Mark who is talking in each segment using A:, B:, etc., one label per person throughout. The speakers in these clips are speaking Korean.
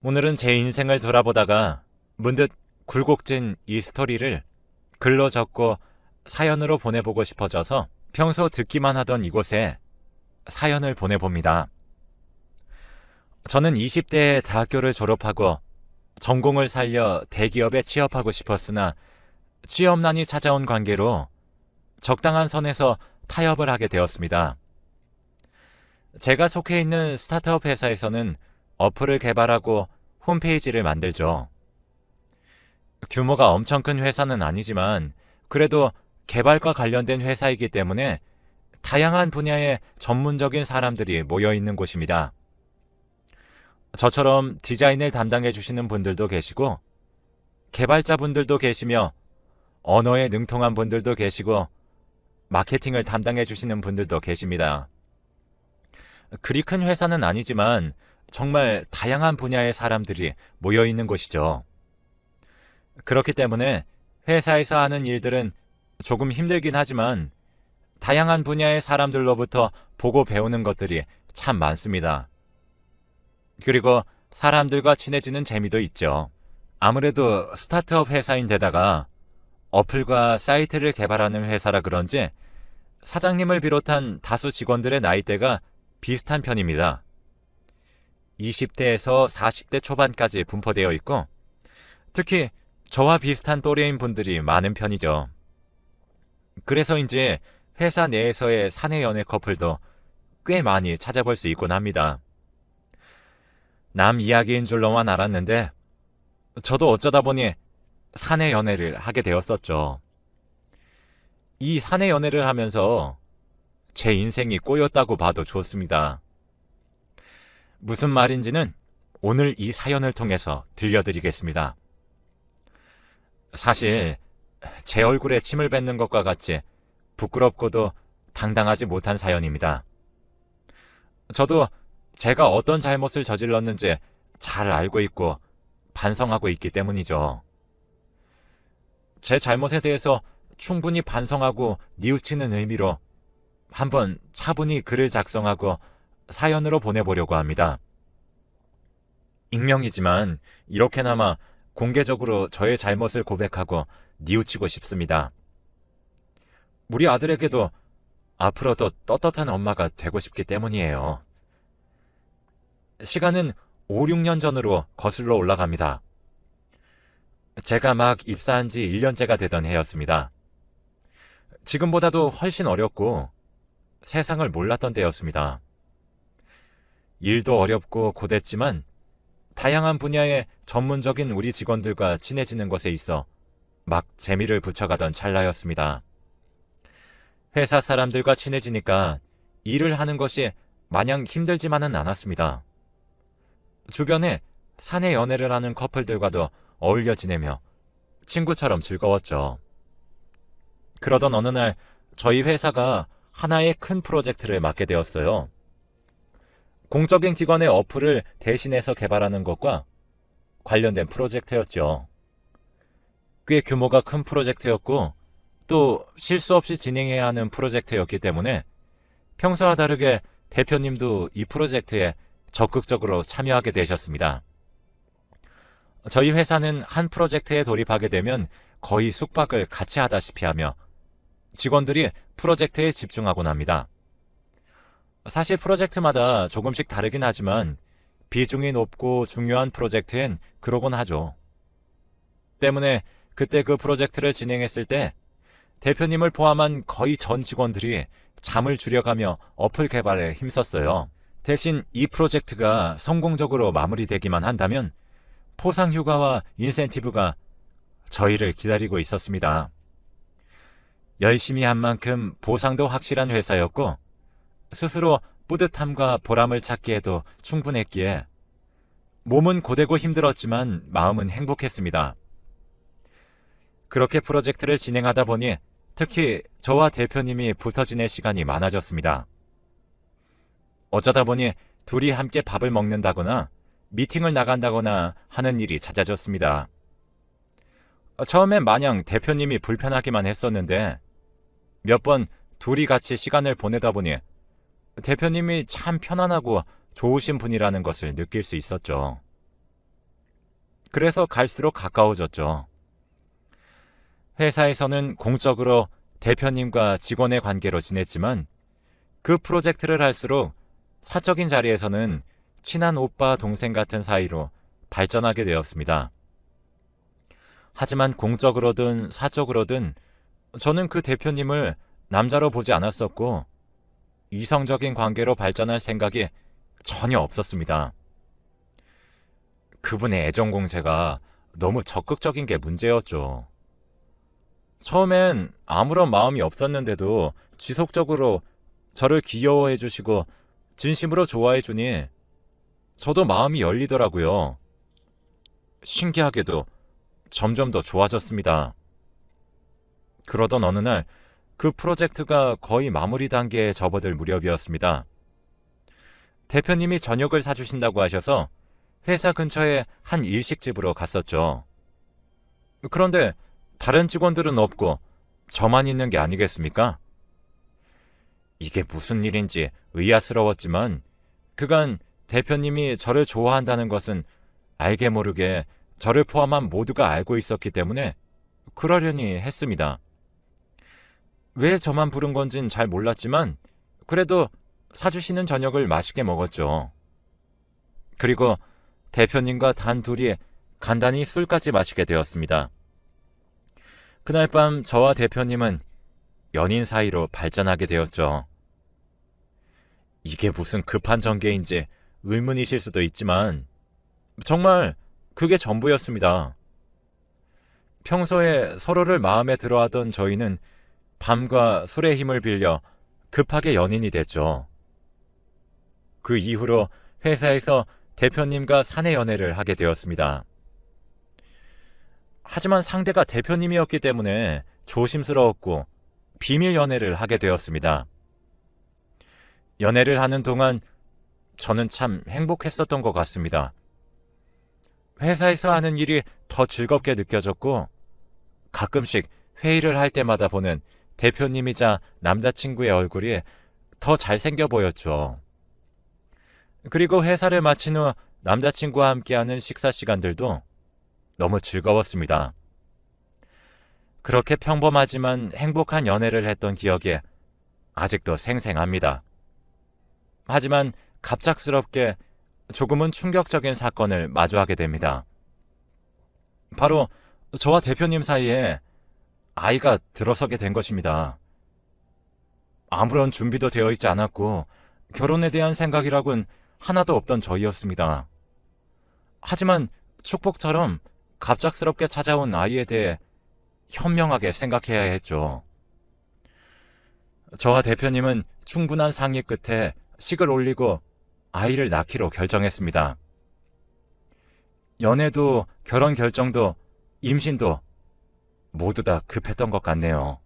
A: 오늘은 제 인생을 돌아보다가 문득 굴곡진 이 스토리를 글로 적고 사연으로 보내보고 싶어져서 평소 듣기만 하던 이곳에 사연을 보내봅니다. 저는 20대에 대학교를 졸업하고 전공을 살려 대기업에 취업하고 싶었으나 취업난이 찾아온 관계로 적당한 선에서 타협을 하게 되었습니다. 제가 속해 있는 스타트업 회사에서는 어플을 개발하고 홈페이지를 만들죠. 규모가 엄청 큰 회사는 아니지만 그래도 개발과 관련된 회사이기 때문에 다양한 분야의 전문적인 사람들이 모여 있는 곳입니다. 저처럼 디자인을 담당해 주시는 분들도 계시고 개발자 분들도 계시며 언어에 능통한 분들도 계시고 마케팅을 담당해 주시는 분들도 계십니다. 그리 큰 회사는 아니지만 정말 다양한 분야의 사람들이 모여 있는 곳이죠. 그렇기 때문에 회사에서 하는 일들은 조금 힘들긴 하지만 다양한 분야의 사람들로부터 보고 배우는 것들이 참 많습니다. 그리고 사람들과 친해지는 재미도 있죠. 아무래도 스타트업 회사인데다가 어플과 사이트를 개발하는 회사라 그런지 사장님을 비롯한 다수 직원들의 나이대가 비슷한 편입니다. 20대에서 40대 초반까지 분포되어 있고 특히 저와 비슷한 또래인 분들이 많은 편이죠. 그래서인지 회사 내에서의 사내 연애 커플도 꽤 많이 찾아볼 수 있곤 합니다. 남 이야기인 줄로만 알았는데 저도 어쩌다 보니 사내 연애를 하게 되었었죠. 이 사내 연애를 하면서 제 인생이 꼬였다고 봐도 좋습니다. 무슨 말인지는 오늘 이 사연을 통해서 들려드리겠습니다. 사실 제 얼굴에 침을 뱉는 것과 같이 부끄럽고도 당당하지 못한 사연입니다. 저도 제가 어떤 잘못을 저질렀는지 잘 알고 있고 반성하고 있기 때문이죠. 제 잘못에 대해서 충분히 반성하고 뉘우치는 의미로 한번 차분히 글을 작성하고 사연으로 보내보려고 합니다. 익명이지만 이렇게나마 공개적으로 저의 잘못을 고백하고 뉘우치고 싶습니다. 우리 아들에게도 앞으로도 떳떳한 엄마가 되고 싶기 때문이에요. 시간은 5, 6년 전으로 거슬러 올라갑니다. 제가 막 입사한 지 1년째가 되던 해였습니다. 지금보다도 훨씬 어렵고 세상을 몰랐던 때였습니다. 일도 어렵고 고됐지만 다양한 분야의 전문적인 우리 직원들과 친해지는 것에 있어 막 재미를 붙여가던 찰나였습니다. 회사 사람들과 친해지니까 일을 하는 것이 마냥 힘들지만은 않았습니다. 주변에 사내 연애를 하는 커플들과도 어울려 지내며 친구처럼 즐거웠죠. 그러던 어느 날 저희 회사가 하나의 큰 프로젝트를 맡게 되었어요. 공적인 기관의 어플을 대신해서 개발하는 것과 관련된 프로젝트였죠. 꽤 규모가 큰 프로젝트였고 또 실수 없이 진행해야 하는 프로젝트였기 때문에 평소와 다르게 대표님도 이 프로젝트에 적극적으로 참여하게 되셨습니다. 저희 회사는 한 프로젝트에 돌입하게 되면 거의 숙박을 같이 하다시피 하며 직원들이 프로젝트에 집중하곤 합니다. 사실 프로젝트마다 조금씩 다르긴 하지만 비중이 높고 중요한 프로젝트엔 그러곤 하죠. 때문에 그때 그 프로젝트를 진행했을 때 대표님을 포함한 거의 전 직원들이 잠을 줄여가며 어플 개발에 힘썼어요. 대신 이 프로젝트가 성공적으로 마무리되기만 한다면 포상 휴가와 인센티브가 저희를 기다리고 있었습니다. 열심히 한 만큼 보상도 확실한 회사였고 스스로 뿌듯함과 보람을 찾기에도 충분했기에 몸은 고되고 힘들었지만 마음은 행복했습니다. 그렇게 프로젝트를 진행하다 보니 특히 저와 대표님이 붙어 지낼 시간이 많아졌습니다. 어쩌다 보니 둘이 함께 밥을 먹는다거나 미팅을 나간다거나 하는 일이 잦아졌습니다. 처음엔 마냥 대표님이 불편하기만 했었는데 몇 번 둘이 같이 시간을 보내다 보니 대표님이 참 편안하고 좋으신 분이라는 것을 느낄 수 있었죠. 그래서 갈수록 가까워졌죠. 회사에서는 공적으로 대표님과 직원의 관계로 지냈지만 그 프로젝트를 할수록 사적인 자리에서는 친한 오빠 동생 같은 사이로 발전하게 되었습니다. 하지만 공적으로든 사적으로든 저는 그 대표님을 남자로 보지 않았었고 이성적인 관계로 발전할 생각이 전혀 없었습니다. 그분의 애정 공세가 너무 적극적인 게 문제였죠. 처음엔 아무런 마음이 없었는데도 지속적으로 저를 귀여워해 주시고 진심으로 좋아해 주니 저도 마음이 열리더라고요. 신기하게도 점점 더 좋아졌습니다. 그러던 어느 날 그 프로젝트가 거의 마무리 단계에 접어들 무렵이었습니다. 대표님이 저녁을 사주신다고 하셔서 회사 근처에 한 일식집으로 갔었죠. 그런데 다른 직원들은 없고 저만 있는 게 아니겠습니까? 이게 무슨 일인지 의아스러웠지만 그간 대표님이 저를 좋아한다는 것은 알게 모르게 저를 포함한 모두가 알고 있었기 때문에 그러려니 했습니다. 왜 저만 부른 건진 잘 몰랐지만 그래도 사주시는 저녁을 맛있게 먹었죠. 그리고 대표님과 단 둘이 간단히 술까지 마시게 되었습니다. 그날 밤 저와 대표님은 연인 사이로 발전하게 되었죠. 이게 무슨 급한 전개인지 의문이실 수도 있지만 정말 그게 전부였습니다. 평소에 서로를 마음에 들어하던 저희는 밤과 술의 힘을 빌려 급하게 연인이 됐죠. 그 이후로 회사에서 대표님과 사내 연애를 하게 되었습니다. 하지만 상대가 대표님이었기 때문에 조심스러웠고 비밀 연애를 하게 되었습니다. 연애를 하는 동안 저는 참 행복했었던 것 같습니다. 회사에서 하는 일이 더 즐겁게 느껴졌고 가끔씩 회의를 할 때마다 보는 대표님이자 남자친구의 얼굴이 더 잘생겨 보였죠. 그리고 회사를 마친 후 남자친구와 함께하는 식사 시간들도 너무 즐거웠습니다. 그렇게 평범하지만 행복한 연애를 했던 기억이 아직도 생생합니다. 하지만 갑작스럽게 조금은 충격적인 사건을 마주하게 됩니다. 바로 저와 대표님 사이에 아이가 들어서게 된 것입니다. 아무런 준비도 되어 있지 않았고 결혼에 대한 생각이라곤 하나도 없던 저희였습니다. 하지만 축복처럼 갑작스럽게 찾아온 아이에 대해 현명하게 생각해야 했죠. 저와 대표님은 충분한 상의 끝에 식을 올리고 아이를 낳기로 결정했습니다. 연애도 결혼 결정도 임신도 모두 다 급했던 것 같네요.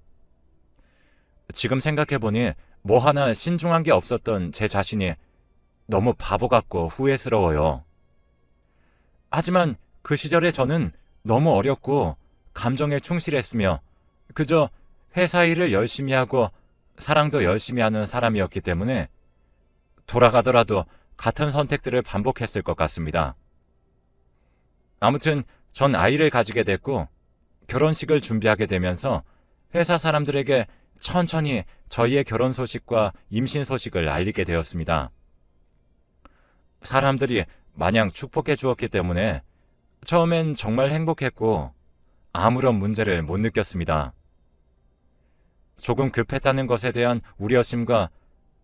A: 지금 생각해보니 뭐 하나 신중한 게 없었던 제 자신이 너무 바보 같고 후회스러워요. 하지만 그 시절에 저는 너무 어렸고 감정에 충실했으며 그저 회사 일을 열심히 하고 사랑도 열심히 하는 사람이었기 때문에 돌아가더라도 같은 선택들을 반복했을 것 같습니다. 아무튼 전 아이를 가지게 됐고 결혼식을 준비하게 되면서 회사 사람들에게 천천히 저희의 결혼 소식과 임신 소식을 알리게 되었습니다. 사람들이 마냥 축복해 주었기 때문에 처음엔 정말 행복했고 아무런 문제를 못 느꼈습니다. 조금 급했다는 것에 대한 우려심과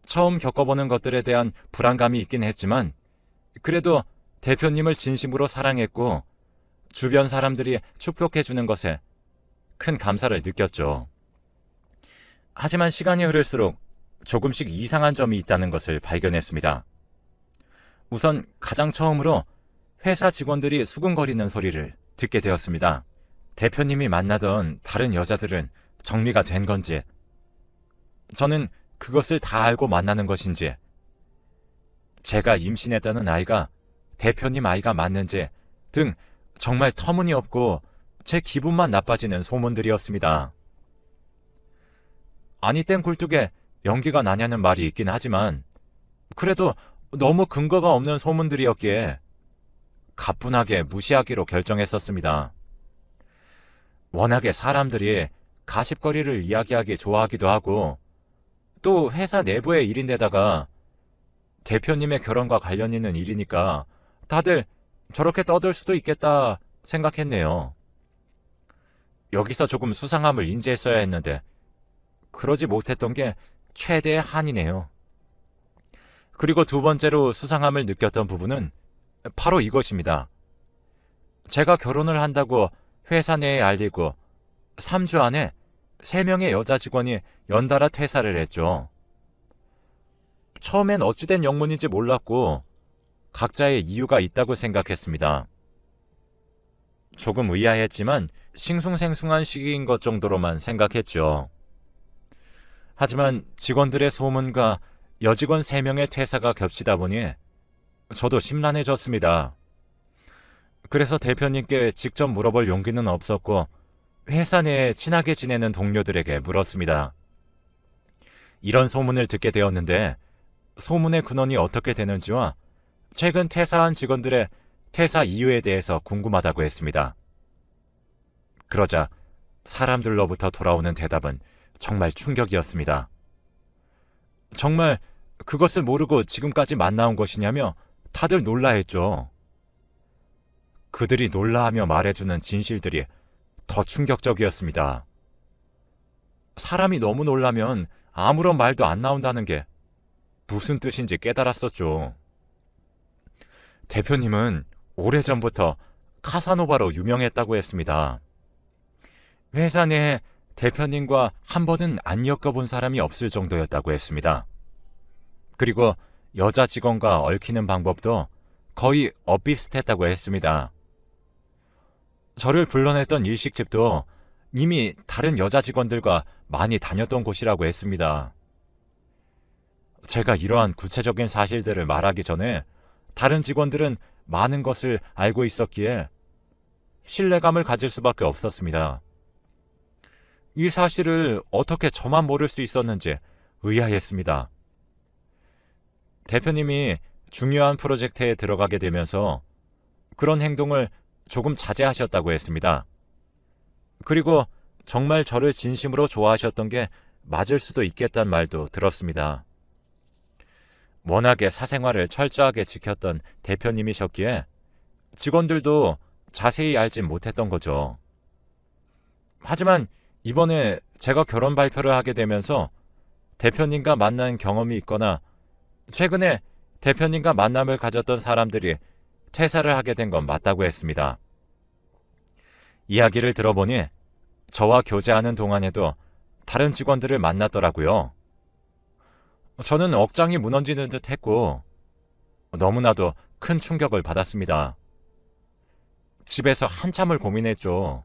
A: 처음 겪어보는 것들에 대한 불안감이 있긴 했지만 그래도 대표님을 진심으로 사랑했고 주변 사람들이 축복해 주는 것에 큰 감사를 느꼈죠. 하지만 시간이 흐를수록 조금씩 이상한 점이 있다는 것을 발견했습니다. 우선 가장 처음으로 회사 직원들이 수근거리는 소리를 듣게 되었습니다. 대표님이 만나던 다른 여자들은 정리가 된 건지, 저는 그것을 다 알고 만나는 것인지, 제가 임신했다는 아이가 대표님 아이가 맞는지 등 정말 터무니없고 제 기분만 나빠지는 소문들이었습니다. 아니 땐 굴뚝에 연기가 나냐는 말이 있긴 하지만 그래도 너무 근거가 없는 소문들이었기에 가뿐하게 무시하기로 결정했었습니다. 워낙에 사람들이 가십거리를 이야기하기 좋아하기도 하고 또 회사 내부의 일인데다가 대표님의 결혼과 관련 있는 일이니까 다들 저렇게 떠들 수도 있겠다 생각했네요. 여기서 조금 수상함을 인지했어야 했는데 그러지 못했던 게 최대의 한이네요. 그리고 두 번째로 수상함을 느꼈던 부분은 바로 이것입니다. 제가 결혼을 한다고 회사 내에 알리고 3주 안에 3명의 여자 직원이 연달아 퇴사를 했죠. 처음엔 어찌된 영문인지 몰랐고 각자의 이유가 있다고 생각했습니다. 조금 의아했지만 싱숭생숭한 시기인 것 정도로만 생각했죠. 하지만 직원들의 소문과 여직원 3명의 퇴사가 겹치다 보니 저도 심란해졌습니다. 그래서 대표님께 직접 물어볼 용기는 없었고 회사 내에 친하게 지내는 동료들에게 물었습니다. 이런 소문을 듣게 되었는데 소문의 근원이 어떻게 되는지와 최근 퇴사한 직원들의 퇴사 이유에 대해서 궁금하다고 했습니다. 그러자 사람들로부터 돌아오는 대답은 정말 충격이었습니다. 정말 그것을 모르고 지금까지 만나온 것이냐며 다들 놀라했죠. 그들이 놀라하며 말해주는 진실들이 더 충격적이었습니다. 사람이 너무 놀라면 아무런 말도 안 나온다는 게 무슨 뜻인지 깨달았었죠. 대표님은 오래전부터 카사노바로 유명했다고 했습니다. 회사 내에 대표님과 한 번은 안 엮어본 사람이 없을 정도였다고 했습니다. 그리고 여자 직원과 얽히는 방법도 거의 엇비슷했다고 했습니다. 저를 불러냈던 일식집도 이미 다른 여자 직원들과 많이 다녔던 곳이라고 했습니다. 제가 이러한 구체적인 사실들을 말하기 전에 다른 직원들은 많은 것을 알고 있었기에 신뢰감을 가질 수밖에 없었습니다. 이 사실을 어떻게 저만 모를 수 있었는지 의아했습니다. 대표님이 중요한 프로젝트에 들어가게 되면서 그런 행동을 조금 자제하셨다고 했습니다. 그리고 정말 저를 진심으로 좋아하셨던 게 맞을 수도 있겠다는 말도 들었습니다. 워낙에 사생활을 철저하게 지켰던 대표님이셨기에 직원들도 자세히 알진 못했던 거죠. 하지만 이번에 제가 결혼 발표를 하게 되면서 대표님과 만난 경험이 있거나 최근에 대표님과 만남을 가졌던 사람들이 퇴사를 하게 된 건 맞다고 했습니다. 이야기를 들어보니 저와 교제하는 동안에도 다른 직원들을 만났더라고요. 저는 억장이 무너지는 듯 했고 너무나도 큰 충격을 받았습니다. 집에서 한참을 고민했죠.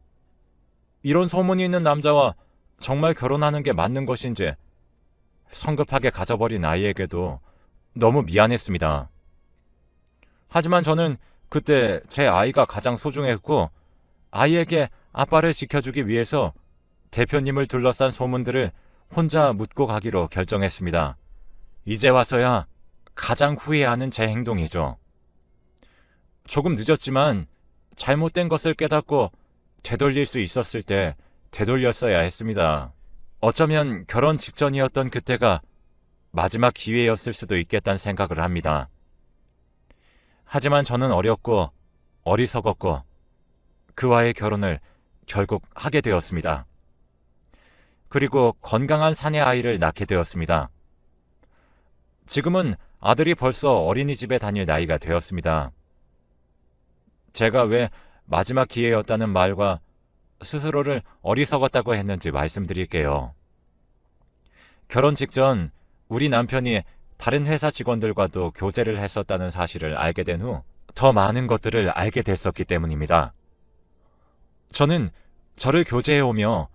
A: 이런 소문이 있는 남자와 정말 결혼하는 게 맞는 것인지 성급하게 가져버린 아이에게도 너무 미안했습니다. 하지만 저는 그때 제 아이가 가장 소중했고 아이에게 아빠를 지켜주기 위해서 대표님을 둘러싼 소문들을 혼자 묻고 가기로 결정했습니다. 이제 와서야 가장 후회하는 제 행동이죠. 조금 늦었지만 잘못된 것을 깨닫고 되돌릴 수 있었을 때 되돌렸어야 했습니다. 어쩌면 결혼 직전이었던 그때가 마지막 기회였을 수도 있겠다는 생각을 합니다. 하지만 저는 어렸고 어리석었고 그와의 결혼을 결국 하게 되었습니다. 그리고 건강한 사내 아이를 낳게 되었습니다. 지금은 아들이 벌써 어린이집에 다닐 나이가 되었습니다. 제가 왜 마지막 기회였다는 말과 스스로를 어리석었다고 했는지 말씀드릴게요. 결혼 직전 우리 남편이 다른 회사 직원들과도 교제를 했었다는 사실을 알게 된 후 더 많은 것들을 알게 됐었기 때문입니다. 저는 저를 교제해 오며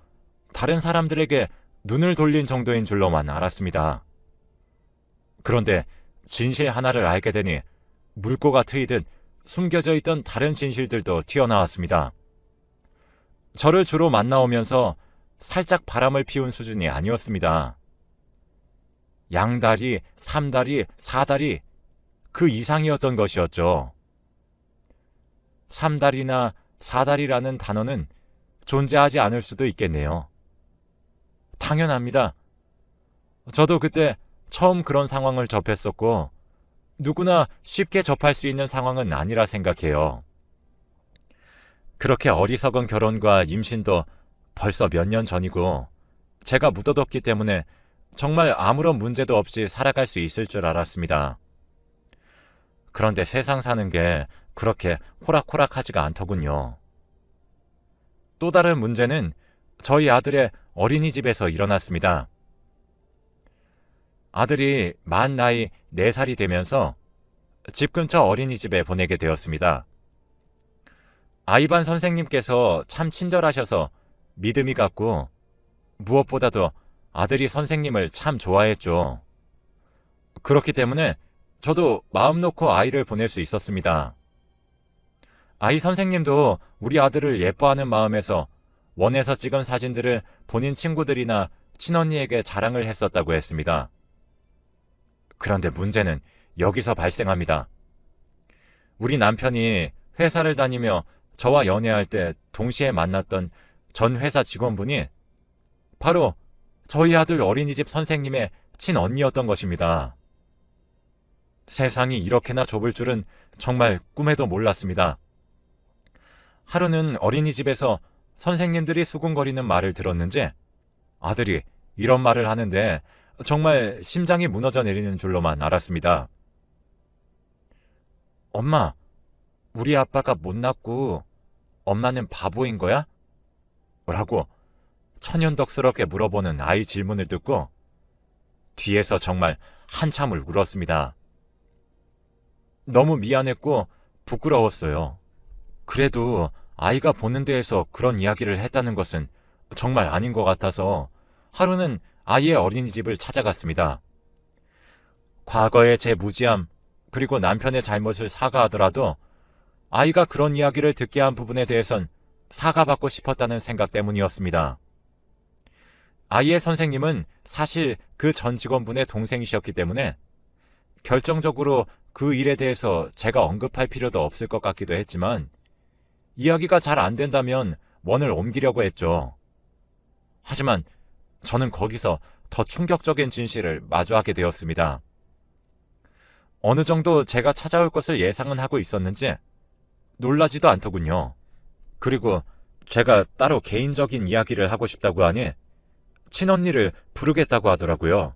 A: 다른 사람들에게 눈을 돌린 정도인 줄로만 알았습니다. 그런데 진실 하나를 알게 되니 물고가 트이듯 숨겨져 있던 다른 진실들도 튀어나왔습니다. 저를 주로 만나오면서 살짝 바람을 피운 수준이 아니었습니다. 양다리, 삼다리, 사다리 그 이상이었던 것이었죠. 삼달이나 사달이라는 단어는 존재하지 않을 수도 있겠네요. 당연합니다. 저도 그때 처음 그런 상황을 접했었고, 누구나 쉽게 접할 수 있는 상황은 아니라 생각해요. 그렇게 어리석은 결혼과 임신도 벌써 몇 년 전이고, 제가 묻어뒀기 때문에 정말 아무런 문제도 없이 살아갈 수 있을 줄 알았습니다. 그런데 세상 사는 게 그렇게 호락호락하지가 않더군요. 또 다른 문제는 저희 아들의 어린이집에서 일어났습니다. 아들이 만 나이 4살이 되면서 집 근처 어린이집에 보내게 되었습니다. 아이반 선생님께서 참 친절하셔서 믿음이 갔고 무엇보다도 아들이 선생님을 참 좋아했죠. 그렇기 때문에 저도 마음 놓고 아이를 보낼 수 있었습니다. 아이 선생님도 우리 아들을 예뻐하는 마음에서 원에서 찍은 사진들을 본인 친구들이나 친언니에게 자랑을 했었다고 했습니다. 그런데 문제는 여기서 발생합니다. 우리 남편이 회사를 다니며 저와 연애할 때 동시에 만났던 전 회사 직원분이 바로 저희 아들 어린이집 선생님의 친언니였던 것입니다. 세상이 이렇게나 좁을 줄은 정말 꿈에도 몰랐습니다. 하루는 어린이집에서 선생님들이 수군거리는 말을 들었는지 아들이 이런 말을 하는데 정말 심장이 무너져 내리는 줄로만 알았습니다. 엄마, 우리 아빠가 못났고 엄마는 바보인 거야? 라고 천연덕스럽게 물어보는 아이 질문을 듣고 뒤에서 정말 한참을 울었습니다. 너무 미안했고 부끄러웠어요. 그래도 아이가 보는 데에서 그런 이야기를 했다는 것은 정말 아닌 것 같아서 하루는 아이의 어린이집을 찾아갔습니다. 과거의 제 무지함, 그리고 남편의 잘못을 사과하더라도 아이가 그런 이야기를 듣게 한 부분에 대해선 사과받고 싶었다는 생각 때문이었습니다. 아이의 선생님은 사실 그 전 직원분의 동생이셨기 때문에 결정적으로 그 일에 대해서 제가 언급할 필요도 없을 것 같기도 했지만 이야기가 잘 안 된다면 원을 옮기려고 했죠. 하지만 저는 거기서 더 충격적인 진실을 마주하게 되었습니다. 어느 정도 제가 찾아올 것을 예상은 하고 있었는지 놀라지도 않더군요. 그리고 제가 따로 개인적인 이야기를 하고 싶다고 하니 친언니를 부르겠다고 하더라고요.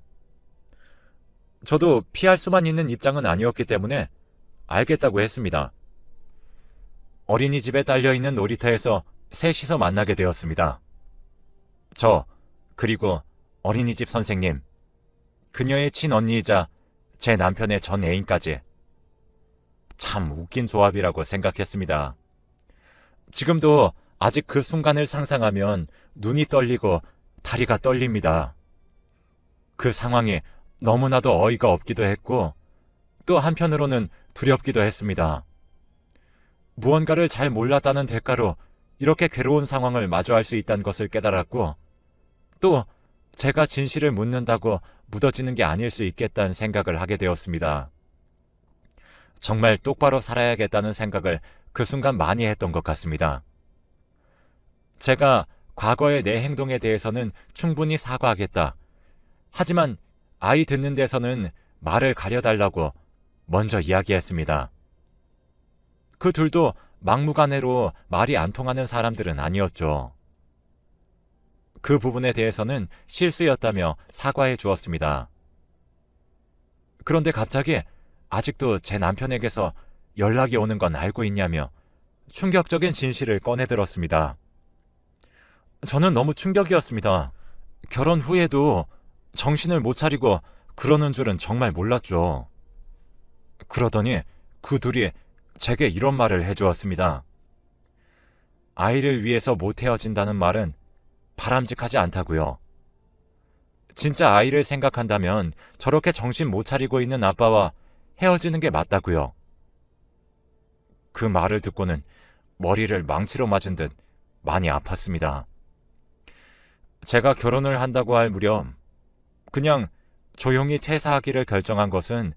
A: 저도 피할 수만 있는 입장은 아니었기 때문에 알겠다고 했습니다. 어린이집에 딸려있는 놀이터에서 셋이서 만나게 되었습니다. 저, 그리고 어린이집 선생님, 그녀의 친언니이자 제 남편의 전 애인까지. 참 웃긴 조합이라고 생각했습니다. 지금도 아직 그 순간을 상상하면 눈이 떨리고 다리가 떨립니다. 그 상황이 너무나도 어이가 없기도 했고 또 한편으로는 두렵기도 했습니다. 무언가를 잘 몰랐다는 대가로 이렇게 괴로운 상황을 마주할 수 있다는 것을 깨달았고 또 제가 진실을 묻는다고 묻어지는 게 아닐 수 있겠다는 생각을 하게 되었습니다. 정말 똑바로 살아야겠다는 생각을 그 순간 많이 했던 것 같습니다. 제가 과거의 내 행동에 대해서는 충분히 사과하겠다. 하지만 아이 듣는 데서는 말을 가려달라고 먼저 이야기했습니다. 그 둘도 막무가내로 말이 안 통하는 사람들은 아니었죠. 그 부분에 대해서는 실수였다며 사과해 주었습니다. 그런데 갑자기 아직도 제 남편에게서 연락이 오는 건 알고 있냐며 충격적인 진실을 꺼내들었습니다. 저는 너무 충격이었습니다. 결혼 후에도 정신을 못 차리고 그러는 줄은 정말 몰랐죠. 그러더니 그 둘이 제게 이런 말을 해주었습니다. 아이를 위해서 못 헤어진다는 말은 바람직하지 않다고요. 진짜 아이를 생각한다면 저렇게 정신 못 차리고 있는 아빠와 헤어지는 게 맞다고요. 그 말을 듣고는 머리를 망치로 맞은 듯 많이 아팠습니다. 제가 결혼을 한다고 할 무렵 그냥 조용히 퇴사하기를 결정한 것은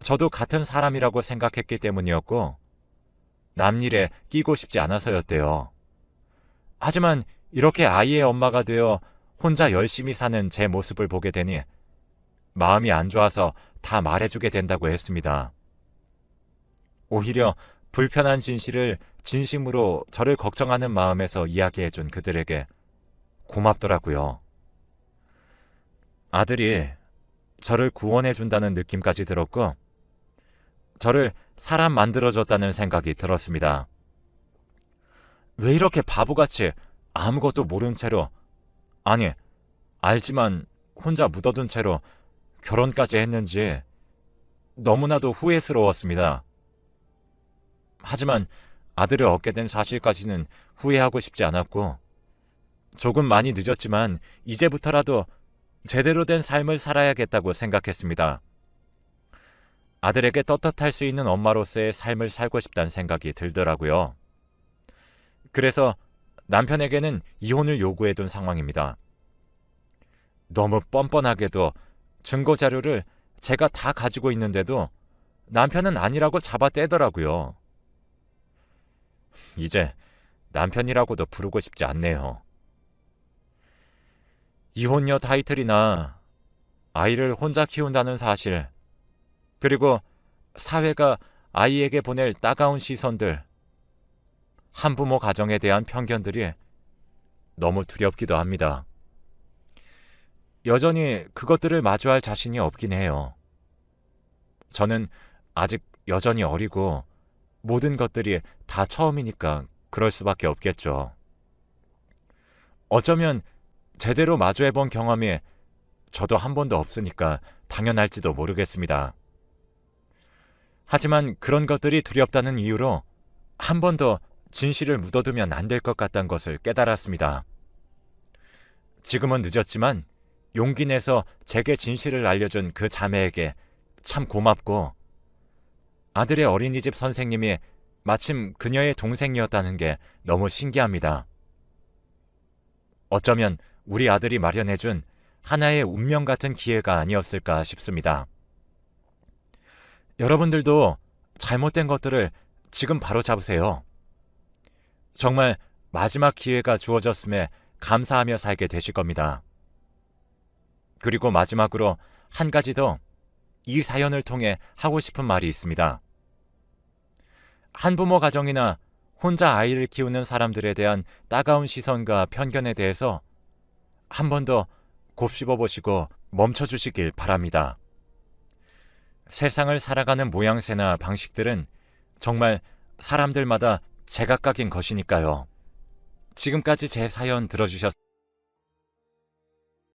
A: 저도 같은 사람이라고 생각했기 때문이었고 남 일에 끼고 싶지 않아서였대요. 하지만 이렇게 아이의 엄마가 되어 혼자 열심히 사는 제 모습을 보게 되니 마음이 안 좋아서 다 말해주게 된다고 했습니다. 오히려 불편한 진실을 진심으로 저를 걱정하는 마음에서 이야기해준 그들에게 고맙더라고요. 아들이 저를 구원해준다는 느낌까지 들었고, 저를 사람 만들어줬다는 생각이 들었습니다. 왜 이렇게 바보같이 아무것도 모른 채로, 아니, 알지만 혼자 묻어둔 채로 결혼까지 했는지 너무나도 후회스러웠습니다. 하지만 아들을 얻게 된 사실까지는 후회하고 싶지 않았고, 조금 많이 늦었지만 이제부터라도 제대로 된 삶을 살아야겠다고 생각했습니다. 아들에게 떳떳할 수 있는 엄마로서의 삶을 살고 싶다는 생각이 들더라고요. 그래서 남편에게는 이혼을 요구해둔 상황입니다. 너무 뻔뻔하게도 증거 자료를 제가 다 가지고 있는데도 남편은 아니라고 잡아떼더라고요. 이제 남편이라고도 부르고 싶지 않네요. 이혼녀 타이틀이나 아이를 혼자 키운다는 사실, 그리고 사회가 아이에게 보낼 따가운 시선들, 한부모 가정에 대한 편견들이 너무 두렵기도 합니다. 여전히 그것들을 마주할 자신이 없긴 해요. 저는 아직 여전히 어리고 모든 것들이 다 처음이니까 그럴 수밖에 없겠죠. 어쩌면 제대로 마주해본 경험이 저도 한 번도 없으니까 당연할지도 모르겠습니다. 하지만 그런 것들이 두렵다는 이유로 한 번도 진실을 묻어두면 안 될 것 같다는 것을 깨달았습니다. 지금은 늦었지만 용기 내서 제게 진실을 알려준 그 자매에게 참 고맙고 아들의 어린이집 선생님이 마침 그녀의 동생이었다는 게 너무 신기합니다. 어쩌면 우리 아들이 마련해준 하나의 운명 같은 기회가 아니었을까 싶습니다. 여러분들도 잘못된 것들을 지금 바로 잡으세요. 정말 마지막 기회가 주어졌음에 감사하며 살게 되실 겁니다. 그리고 마지막으로 한 가지 더 이 사연을 통해 하고 싶은 말이 있습니다. 한부모 가정이나 혼자 아이를 키우는 사람들에 대한 따가운 시선과 편견에 대해서 한 번 더 곱씹어 보시고 멈춰 주시길 바랍니다. 세상을 살아가는 모양새나 방식들은 정말 사람들마다 제각각인 것이니까요. 지금까지 제 사연 들어주셨